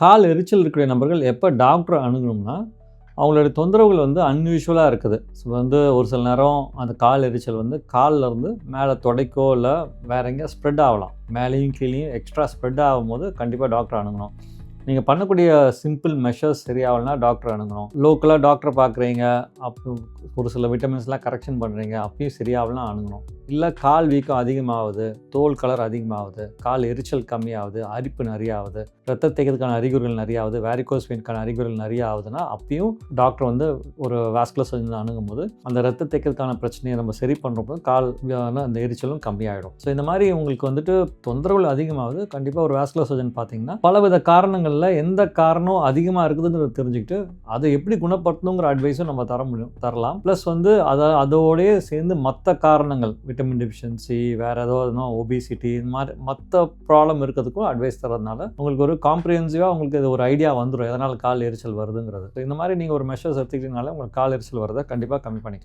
கால் எரிச்சல் இருக்கிற நபர்கள் எப்போ டாக்டரை அணுகணும்னா அவங்களுடைய தொந்தரவுகள் வந்து அன்யூஷுவலாக இருக்குது. ஸோ வந்து ஒரு சில நேரம் அந்த கால் எரிச்சல் வந்து காலில் இருந்து மேலே தொடைக்கோ இல்லை வேற எங்கேயா ஸ்ப்ரெட் ஆகலாம். மேலேயும் கீழேயும் எக்ஸ்ட்ரா ஸ்ப்ரெட் ஆகும்போது கண்டிப்பாக டாக்டர் அணுகணும். நீங்கள் பண்ணக்கூடிய சிம்பிள் மெஷர்ஸ் சரியாகலனா டாக்டர் அணுகணும். லோக்கலாக டாக்டரை பார்க்குறீங்க அப்போ ஒரு சில விட்டமின்ஸ்லாம் கரெக்ஷன் பண்ணுறீங்க அப்பயும் சரியாகலாம் அணுகணும். இல்லை கால் வீக்கம் அதிகமாகுது தோல் கலர் அதிகமாகுது கால் எரிச்சல் கம்மியாகுது அரிப்பு நிறையாவுது ரத்த தேக்கிறதுக்கான அறிகுறிகள் நிறைய ஆகுது வேரிகோஸ் வெயின்கான அறிகுறிகள் நிறைய ஆகுதுன்னா அப்பயும் டாக்டர் வந்து ஒரு வாஸ்குலர் சர்ஜன் அணுகும் போது அந்த ரத்த தேக்கிறதுக்கான பிரச்சனையை நம்ம சரி பண்ணுறப்போ கால் அந்த எரிச்சலும் கம்மியாயிடும். ஸோ இந்த மாதிரி உங்களுக்கு வந்துட்டு தொந்தரவுகள் அதிகமாகுது. கண்டிப்பாக ஒரு வாஸ்குலர் சர்ஜன் பார்த்தீங்கன்னா பலவித காரணங்களில் எந்த காரணம் அதிகமாக இருக்குதுன்னு தெரிஞ்சுக்கிட்டு அதை எப்படி குணப்படுத்தணுங்கிற அட்வைஸும் நம்ம தர முடியும் தரலாம். ப்ளஸ் வந்து அதை அதோடய சேர்ந்து மற்ற காரணங்கள் விட்டமின் டெஃபிஷியன்சி வேறு ஏதோ ஒபிசிட்டி இந்த மாதிரி மற்ற ப்ராப்ளம் இருக்கிறதுக்கும் அட்வைஸ் தரதுனால உங்களுக்கு ஒரு காம்ப்ரிஹென்சிவாக உங்களுக்கு இது ஒரு ஐடியா வந்துடும் எதனால் கால் எரிச்சல் வருதுங்கிறது. இந்த மாதிரி நீங்கள் ஒரு மெஷர்ஸ் எடுத்துக்கிட்டீங்கனால உங்களுக்கு கால் எரிச்சல் வரதை கண்டிப்பாக கம்மி பண்ணிக்கலாம்.